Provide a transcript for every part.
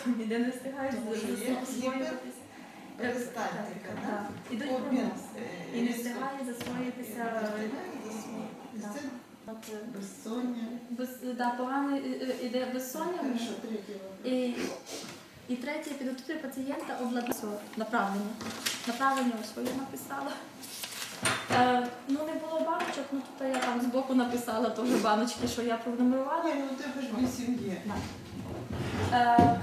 оптом іде, не Тому що. Перистальтика, так? Ідуть Обмін, е, І не встигає засвоїтися. Засвоїтися. Да. От, е, безсоння. без, да, погано е, е, іде безсоння. І, і третє, підготувати пацієнта обладнання направлення. Направлення ось своє написала. Е, ну, не було баночок, ну тут я там збоку написала теж баночки, що я пронумерувала. Ні, ну у тебе ж вісім є. Е, е, е,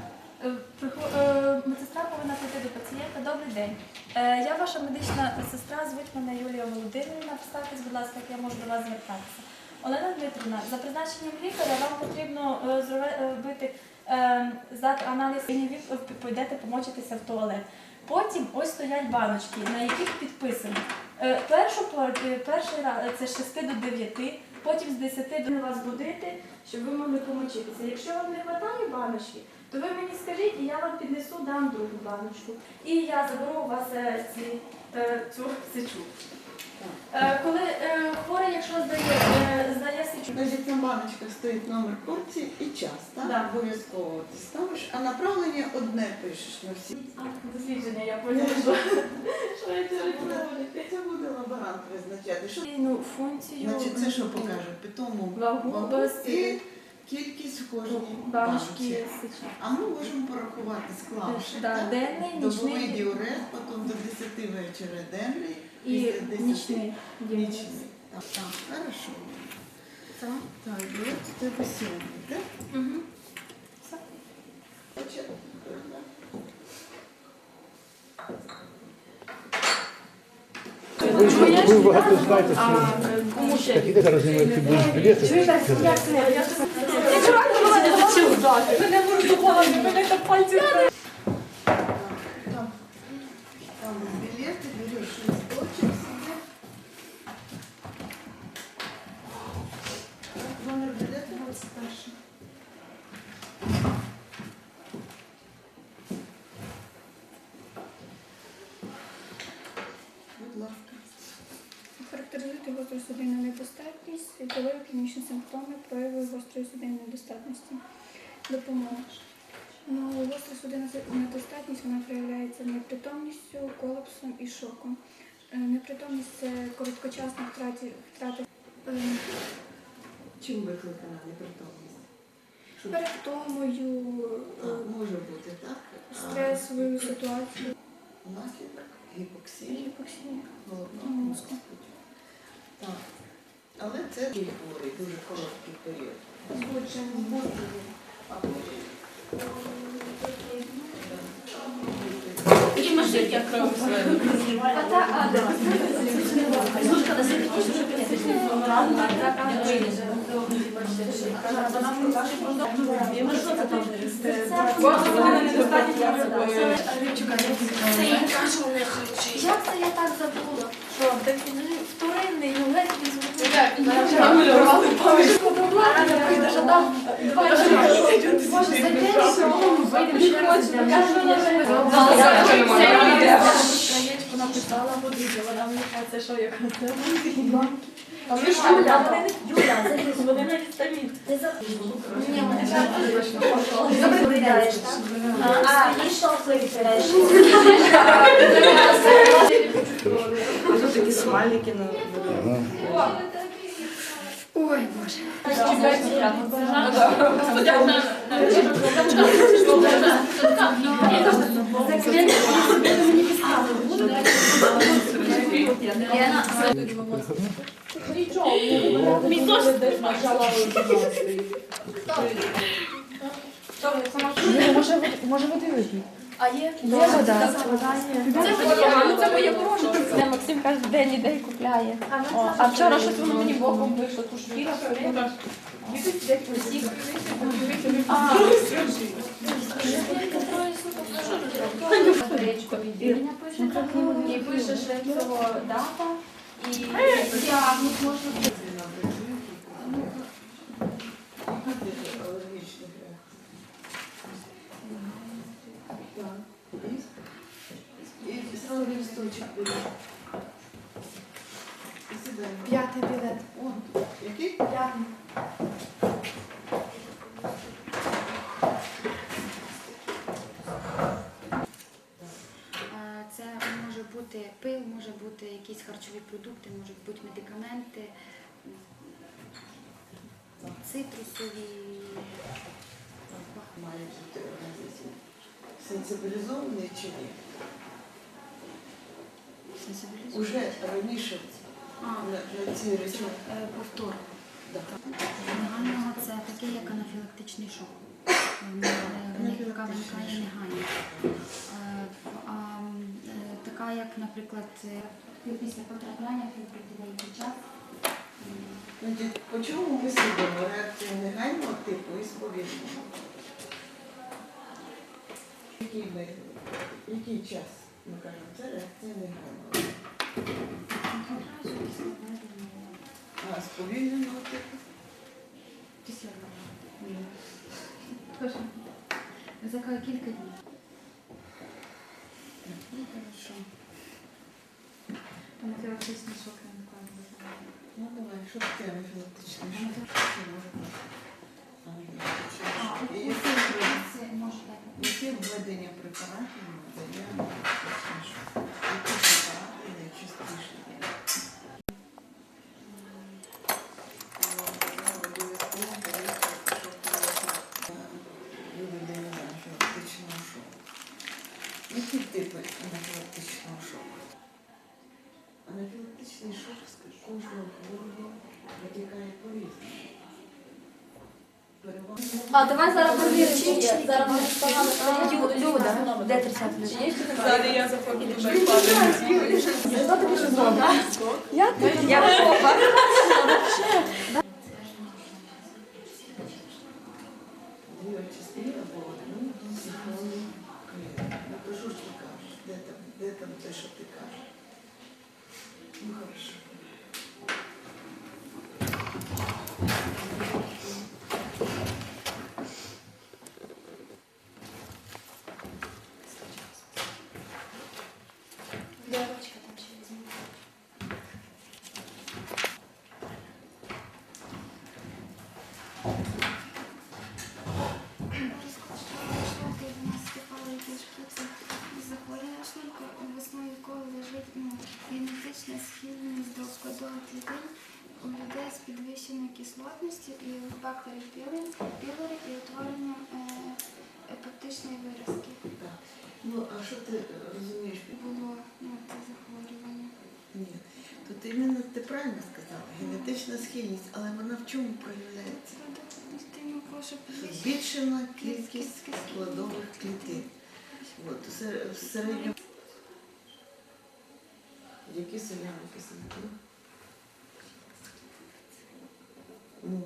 Медсестра повинна прийти до пацієнта. Добрий день. Е, Я ваша медична сестра, звуть мене Юлія Володимирівна. Представтесь, будь ласка, як я можу до вас звертатися. Олена Дмитрівна, за призначенням лікаря вам потрібно е, зробе- е, робити е, здати аналіз і пойдете помочитися в туалет. Потім ось стоять баночки, на яких підписано. Е, Першу е, перший раз е, це з 6 до 9, потім з 10 до вас будити, щоб ви могли помочитися. Якщо вам не вистачає баночки, то ви мені скажіть, і я вам піднесу, дам другу баночку. І я заберу у вас е, е, цю сечу. Е, Коли е, хворий, якщо здає, е, здає сечу, Значить, на баночках стоїть номер порції і час, так? Да. Обов'язково ти ставиш, а направлення одне пишеш на всі. а, дослідження, я поняла, що. Це буде лаборант визначати. Що Ну, функцію. Значить, це що покаже? Питому Вагу, вагу і кількість в кожній баночки баночці. А ми можемо порахувати, склавши. Да, так? денний, Добовий нічний діурез, потім до 10 вечора денний, 10 нічний. діагноз. Так, так, хорошо. Так. Так, у тебе сьомий, так? Мгм. Ви, багато знаєте, А, що е, такі білети. Це? Я не хочу здати. Мене там пальці. Там, там билеты берешь листочек себе. Так, Номер билета 21. Будь ласка. Характеризуйте гостру судинну недостатність, світові клінічні симптоми, прояви гострої судинної недостатності. Допомога. Ну, гостра судинна недостатність вона проявляється непритомністю, колапсом і шоком. Е, Непритомність це короткочасна втрата е, Чим викликана непритомність? Перевтомою, е, може бути, так? Стресовою ситуацією, Наслідок гіпоксії гіпоксія. головного мозку. Так. Але це хворий, дуже короткий період. збудження. А потім Такі машинки, як кров да. Слушка, на світі це я так забула? Що вторинний, ну ледь не звучить. Проблема не прийде, що там два чоловіки. Може, зайдемо, вийдемо ще раз. Краєчку написала, подивіться, вона мені це що я казала? Юля, вони не Юля, це вони на вітамін. Ні, вони не Виглядаєш, так? А, і що виглядаєш? А тут такі смайлики на Ой, Боже. Може, може, води вип'ють? А є? Є вода. Це моє, це моє прошу. Максим каже, день ідей купляє. О, а вчора щось воно мені боком вийшло, ту шкіра. І пише цього дата, і діагноз можна Так, И, и, сразу листочек будет. П'ятий білет. О, який? П'ятий. Це може бути пил, може бути якісь харчові продукти, можуть бути медикаменти, цитрусові. Має бути організація. Сенсибілізований чи ні? Уже раніше А, на, на ці речі. е, повтор. Да. Загального це таке, як анафілактичний шок. Е, Яка виникає негайно. Е, а, Така, як, наприклад, після потрапляння в деякий час. по чому ми судимо реакцію негайного типу і сповільного? Який який час ми кажемо, це реакція негайного. А сповільненого типу? Після Ні. За кілька днів. Ну, хорошо. Анафілактичний шок я не Ну давай, що таке анафілактичний шок? Що може бути? А, це. Яке введення препаратів надає анафілактичний? Які препарати найчастіше? Виведення анафілактичного шоку. Які типи анафілактичного шоку? Анафілактичний шок з кожного хворого витікає по-різному. А давай зараз перевіримо, чи є. Зараз ми погано стає. Люда, де 30 Чи є? Далі я заходжу до. Що що? Я я Дві частини або одну синхронну клітину. Ну то що ж ти кажеш? Де там, де там те, що ти кажеш? Ну хорошо. Дорочка там ще візьму. Захворювання шлунку, в основі якого лежить ну, генетична схильність до складових клітин у людей з підвищеною кислотністю і бактерій пілорі, пілорі і утворенням е, епептичної виразки. Так. Ну, а що ти е, розумієш? Було ну, це захворювання. Ні. Тут іменно ти правильно сказала, генетична схильність, але вона в чому проявляється? Збільшена кількість складових клітин. От, в середньому. Які соляні кислоти? Ну.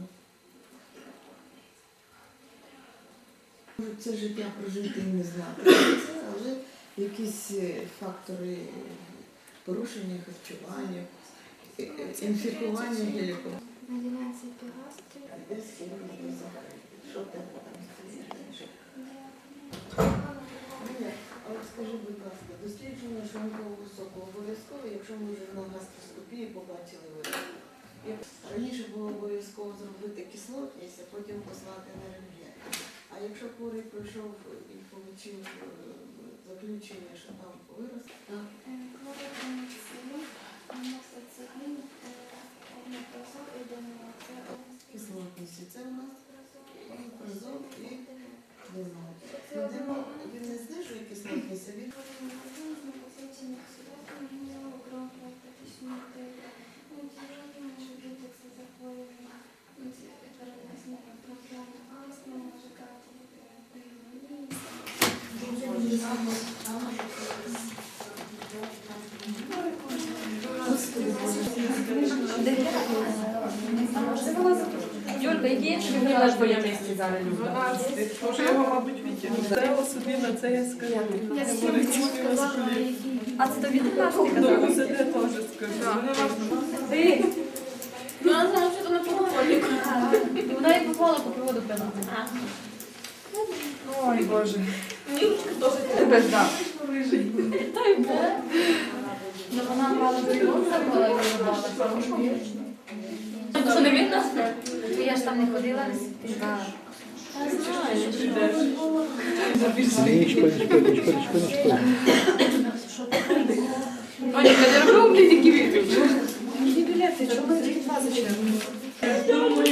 Можуть це життя прожити і не знати, але якісь е, фактори порушення харчування, інфікування а от скажи, будь ласка, дослідження шлункового соку обов'язково, якщо ми вже на гастроскопії побачили вираз. Раніше було обов'язково зробити кислотність, а потім послати на рентген. А якщо хворий пройшов і отримав заключення, що там вираз, так, Клоротиноцин, амоксицилін, омепразол і денол. Це кислотність. І це у нас омепразол і денол. Це Ну, денол, він не знижує кислотність, а він Юлька, які інші виглядаєш боятися? 12. Може його, мабуть, відтягнути. Це собі на це я скажу. А це тобі не Ну, сказала? УЗД теж скажу. Ти? Ну, вона знала, що то на полковнику. Вона і попала по приводу пила. Ой, Боже. Тебе ждав. Ну, вона мала забула і виробала. Що, не видно? То я ж там не ходила, не сиділа. Нічко, нічко, нічко, нічко, нічко. Аня, не робив мені такі відповіді? Які білети? Чому ви такі два зачем?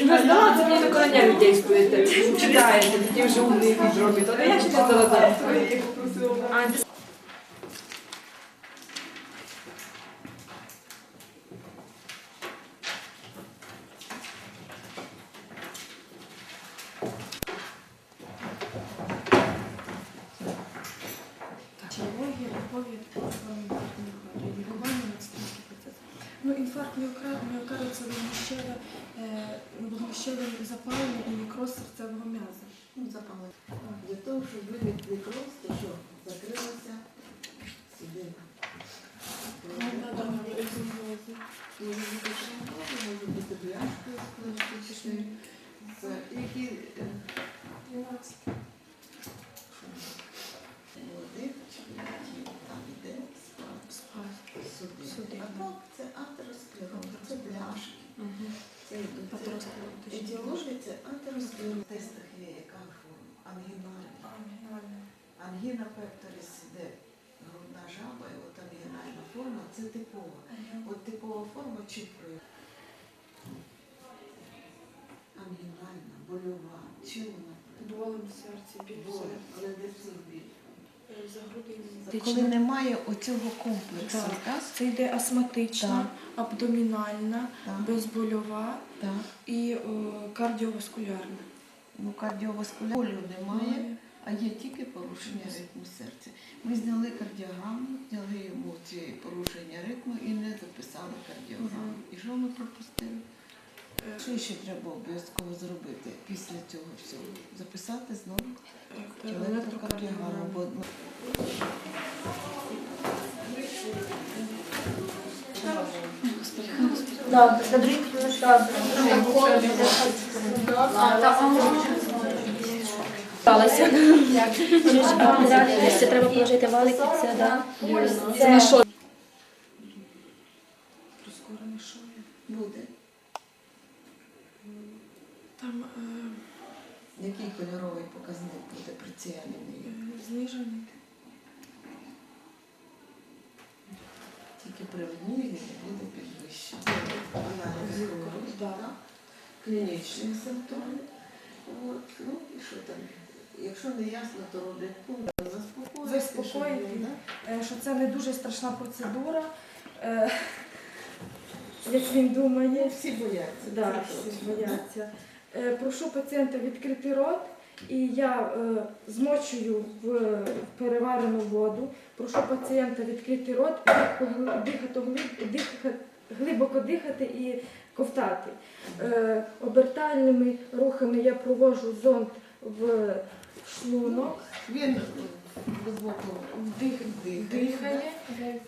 Роздала, це мені тако на нерві дійствуєте. Читаєте, такі вже умні робите. Але я читала зараз. А, Хірургія, любові, лікування, медицинський процес. Ну, Інфаркт міокарда – це е, вогнищеве запалення і некроз серцевого м'яза. Ну, запалення. Для того, щоб виник некроз, то що закрилося сюди. Ну, може бути бляшки, ну, які... Е, 12. Це атеросклероз. Тестах є яка форма? Ангінальна. Ангіна пекторис іде грудна жаба, і от ангінальна форма це типова. От типова форма чітко. Ангінальна, больова, чим вона? Болем в серці, біль в серці, але де це біль? Коли немає оцього комплексу, Так. так? Це йде астматична, абдомінальна, Так, безбольова так. і е, кардіоваскулярна. Ну, кардіоваскулярного болю немає, а є тільки порушення ритму серця. Ми зняли кардіограму, зняли йому ці порушення ритму і не записали кардіограму. І що ми пропустили? Що ще треба обов'язково зробити після цього всього? Записати знову електрокардіограму. бо ну, на плюс добре. Це треба положити валик і це, да. Це на що? Прискорений шоє. буде. Там е, Який кольоровий показник буде е, знижений. Тільки при одній він буде підвищений. Аналіз крові, Да. так? Клінічні симптоми. От. Ну і що там? Якщо не ясно, то родить пункт. Заспокоїти. Заспокоїти. щоб він, да? Е, що це не дуже страшна процедура. Е, Як він думає, Ну, Всі бояться. да, це всі точно. бояться. Е, Прошу пацієнта відкрити рот, і я е, змочую в переварену воду. Прошу пацієнта відкрити рот, дихати, дихати, глибоко дихати і ковтати. Е, Обертальними рухами я провожу зонд в шлунок, Він глибоко вдих, дихає. дихає,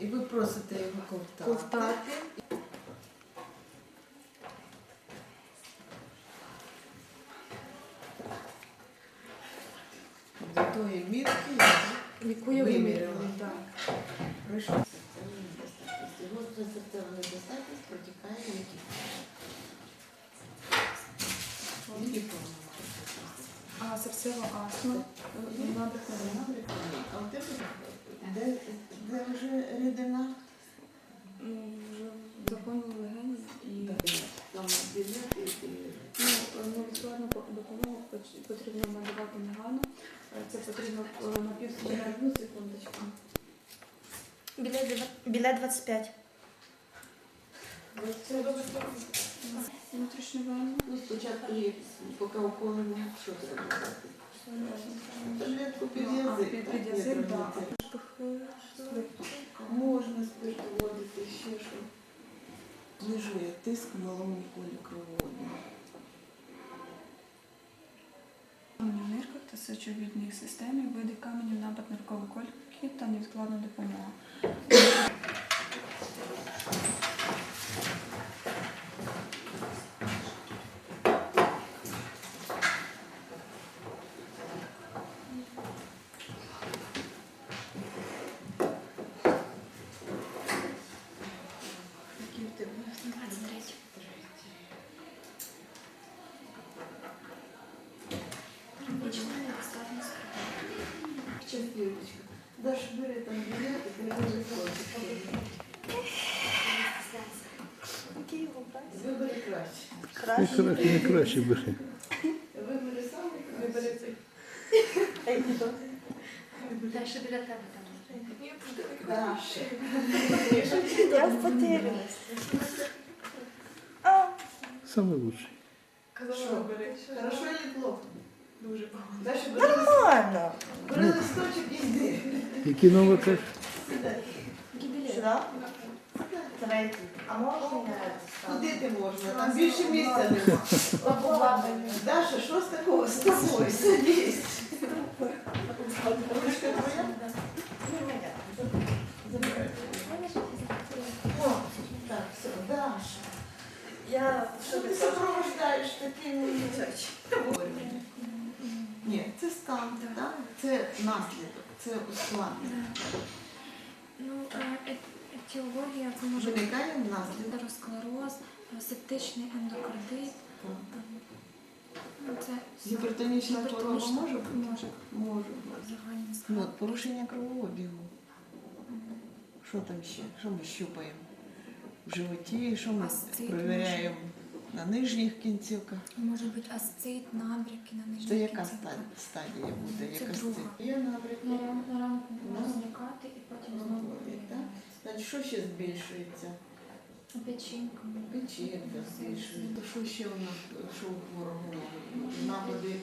І ви просите його ковтати. ковтати. Тої мірки, яку я Виміряла. Так. пройшов серцева недостатність. Гостра серцева недостатність протікає в які форми? Які форми має? А серцева астма. Набряк на Набряк. А у тебе де вже рідина? Ну, вже заповнили легені і Там білет і ну, невідкладну допомогу поч- потрібно надавати негайно. Е, Це потрібно е, на півсекунди, одну секундочку. Білет 25. Це добре. Ну, спочатку є, поки уколи не що треба робити? Таблетку під А, язик. під- язик, так. Можна спирт вводити ще що. Знижує тиск в малому колі кровообігу. Каменю в нирках та сечовідній системі, види каменю, напад ниркової кольки та невідкладна допомога. Які в тебе? Ще Юрочка, Даш бери там білет і привези хлопчик. Вибери краще. Не краще, не краще бери. Вибери саме. Вибери цей. Дальше біля тебе там. Краще. Я в потері. Саме лучше. Казала. Хорошо или плохо? Дуже погано. Дальше бери листочок. Нормально. Бери листочок і йди. Які номер кажеш? Сюда? Третій. А можна Куди ти можна? Там більше місця нема. Даша, що з такого? З тобою, садись. Ручка твоя? О, так, все, Даша. Я Що ти супроводжаєш таким говоренням? Ні, це стан, так? Це наслідок, це ускладнення. Ну, е- це може бути Виникає наслідок. атеросклероз, септичний ендокардит. Ну, Це все Гіпертонічна хвороба гіпертонічна може бути? Може. Може бути. Ну, от порушення кровообігу. Що там ще? Що ми щупаємо? В животі, що ми Асцит перевіряємо на нижніх кінцівках. Може бути асцит, набряки на нижній Це яка кінцівці. стадія, стадія буде? Це Яка друга. стадія? Є набряки. На, на ранку Ну. зникати і потім знову так? Значить, що ще збільшується? печінка. Печінка збільшується. Що ще у нас, що у хворого? Напади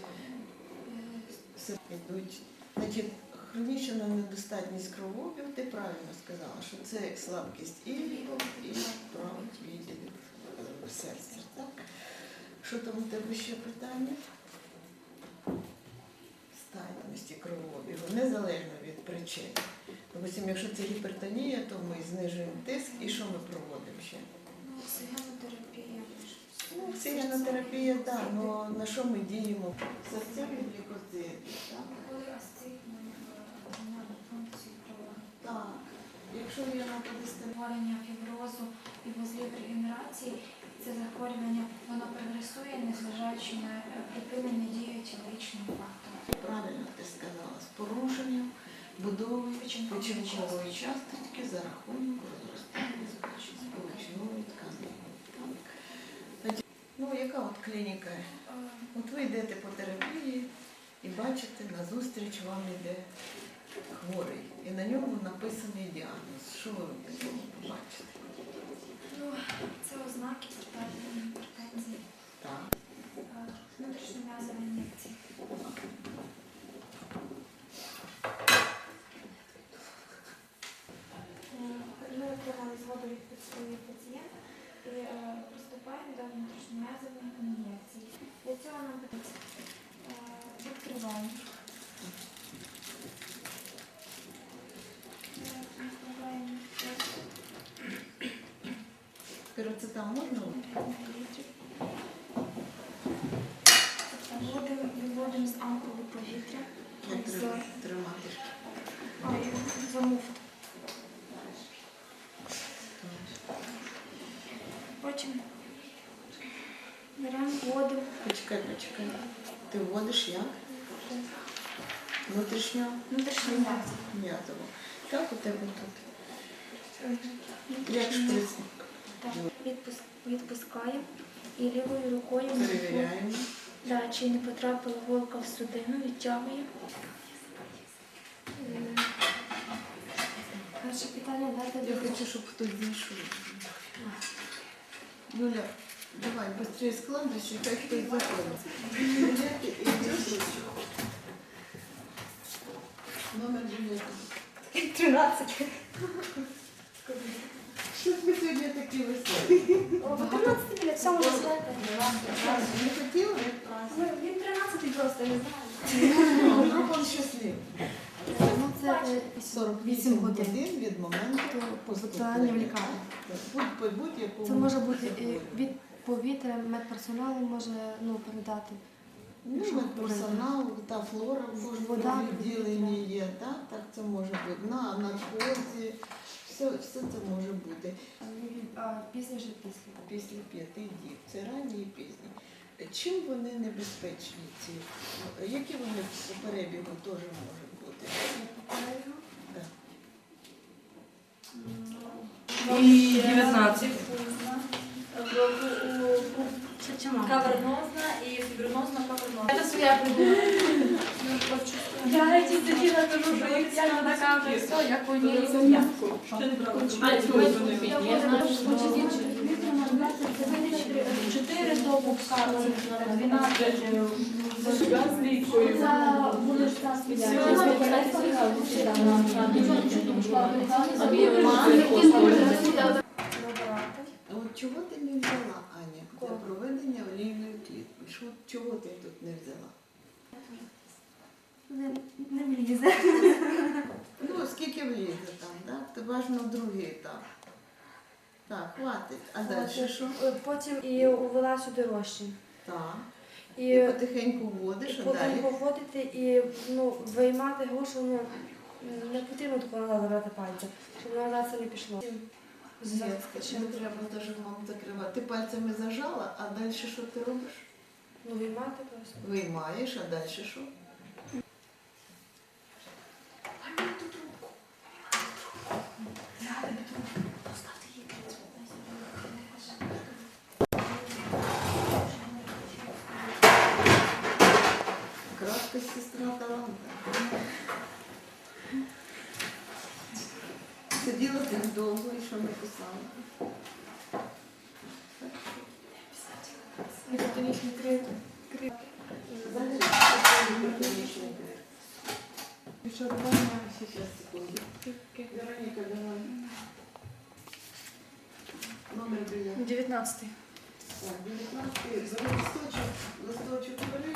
все йдуть. Значить, хронічна недостатність кровообігу, ти правильно сказала, що це як слабкість і і правого відділів е, серця. Так? Що там у тебе ще питання? Статності кровообігу, незалежно від причин. Допустим, якщо це гіпертонія, то ми знижуємо тиск і що ми проводимо ще? Ну, сигенотерапія. Ну, Сигенотерапія, так, але на що ми діємо? Серцеві глікозиди, так? На, на. Так. Якщо є напади Захворювання фіброзу і вузлів регенерації, це захворювання, воно прогресує, незважаючи на припинення дії тілогічного фактору. правильно ти сказала, з порушенням будови Печінкової частинки за рахунок розростання сполучної тканини. Ну, яка от клініка? От ви йдете по терапії і бачите, назустріч вам йде хворий. І на ньому написаний діагноз. Що ви побачите? Ну, це ознаки артеріальної гіпертензії, Так. е, внутрішньом'язові ін'єкції. Ми отримали згоду від своєї пацієнта і е, приступаємо до внутрішньом'язової ін'єкції. Для цього нам потрібно е, відкриваємо. Е, Відкриваємо Піроцетам можна? Вводимо, виводимо з ампули повітря. Як З- треба тримати? а, за муфт. Потім беремо воду. Почекай, почекай. Ти вводиш як? Внутрішньо Внутрішню м'язо. м'ятово. Так у тебе тут. Як шприц Так, відпуск, відпускаємо і лівою рукою перевіряємо. Да, чи не потрапила голка в судину, відтягуємо. Перше питання дати Я хочу, щоб хтось зайшов. Юля, давай, быстрее хай хтось заходить. Жилети. Номер жилета. 13. Що ви сьогодні такі веселі? О, 13 біля цьому розглядає. Не хотіли? Ну, він 13 просто, не знаю. Ну, вдруг він щасливий. Ну, це 48 годин від моменту в поступлення. лікарні. Будь по. Це може бути від повітря медперсоналу може ну, передати. Ну, Персонал та флора вода відділенні є, так, так це може бути. На наркозі, все все це може бути. А пізніше після? Після п'яти діб. Це ранні і пізні. Чим вони небезпечні ці? Які вони по перебігу теж можуть бути? Так. І 19. Кавернозна і фібринозна кавернозна. Це своя придумала. Я ці дитина кажу, що їх я на каві, все, як у ній зім'ятку. Чотири тому карти, 12 за вулиця От чого ти не взяла, Аня, для проведення олійної клітки? Що, чого ти тут не взяла? Не, не влізе. Ну, скільки влізе там, так? Це важно другий етап. Так, хватить. А далі що? Потім і увела сюди розчин. Так. І, І потихеньку вводиш, а потім далі. поводити і ну, виймати грушу, ну, не потрібно тако назад забрати пальця, щоб назад це не пішло. Ще не треба даже мам закривати. Ти пальцями зажала, а далі що ти робиш? Ну, виймати просто. Виймаєш, а далі що? Кратка сестра таланта. Сиділа так довго і що написала. Сейчас, секунду. Вероника, давай. Номер билета. 19. Так, 19. За листочок, листочок бери.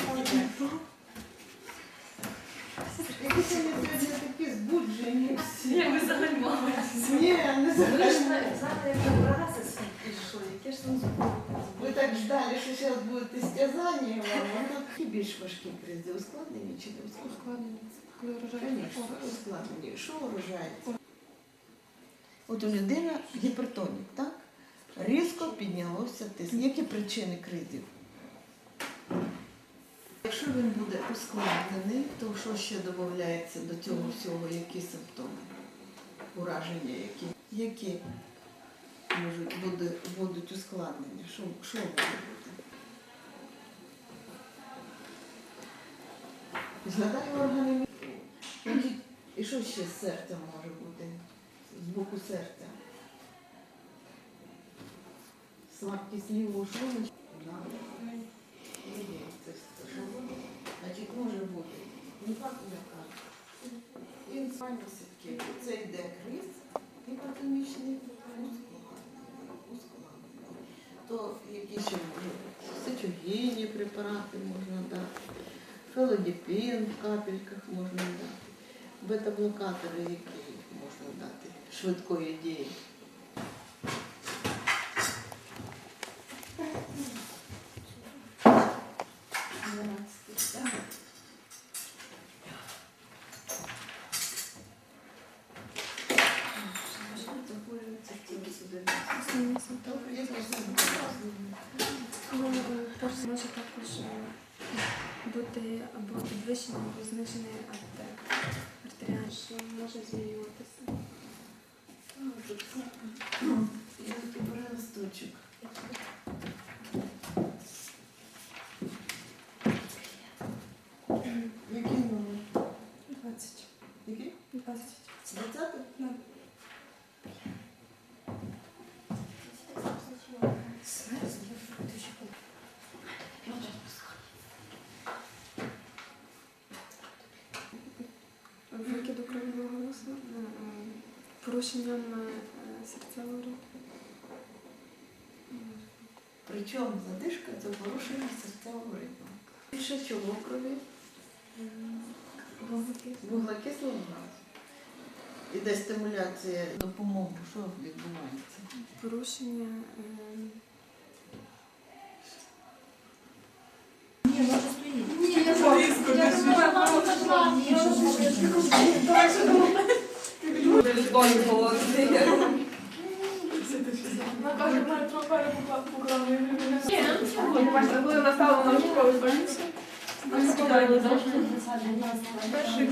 Які сьогодні такі збуджені всі. Ні, не захочу. Яке ж там звук? Ви так ждали, що зараз буде стязання вам, а тут і більш важкі кризи. Ускладнені чи не ускладнені? Що вражається? От у людини гіпертонік, так? Різко піднялося тиск. Які причини кризів? Якщо він буде ускладнений, то що ще додається до цього всього? Які симптоми? Ураження які? Які можуть буде, будуть ускладнення? Що, що може бути? Згадай органи. І що ще з серцем може бути? З боку серця? Є, це що? Значить, може бути. Не кажуть. Він саме все-таки. Це йде криз, гіпертонічний, ускладнений, ускладнений. То якісь ще сечогінні препарати можна дати, фелодіпін в капельках можна дати, бета-блокатори, які можна дати швидкої дії. Дванадцятий, так. Захворюється судинна Основні симптоми. Які симптоми? Ну, е, перше може також е, бути або підвищений, або знижений арте- артеріальний, що може змінюватися. А, тут все. Я тут беру листочок. Який номер? 20. Який? 20. Двадцятий? Викиду кров'яного голосу, ну, е, порушенням е, серцевого ритму. Причому задишка це порушення серцевого ритму. Більше чого крові? Вуглекислого газу. Іде стимуляція допомоги. Що відбувається? Порушення. Ні, я дуже е, Телефон голосний. Коли наставили на школу? Перший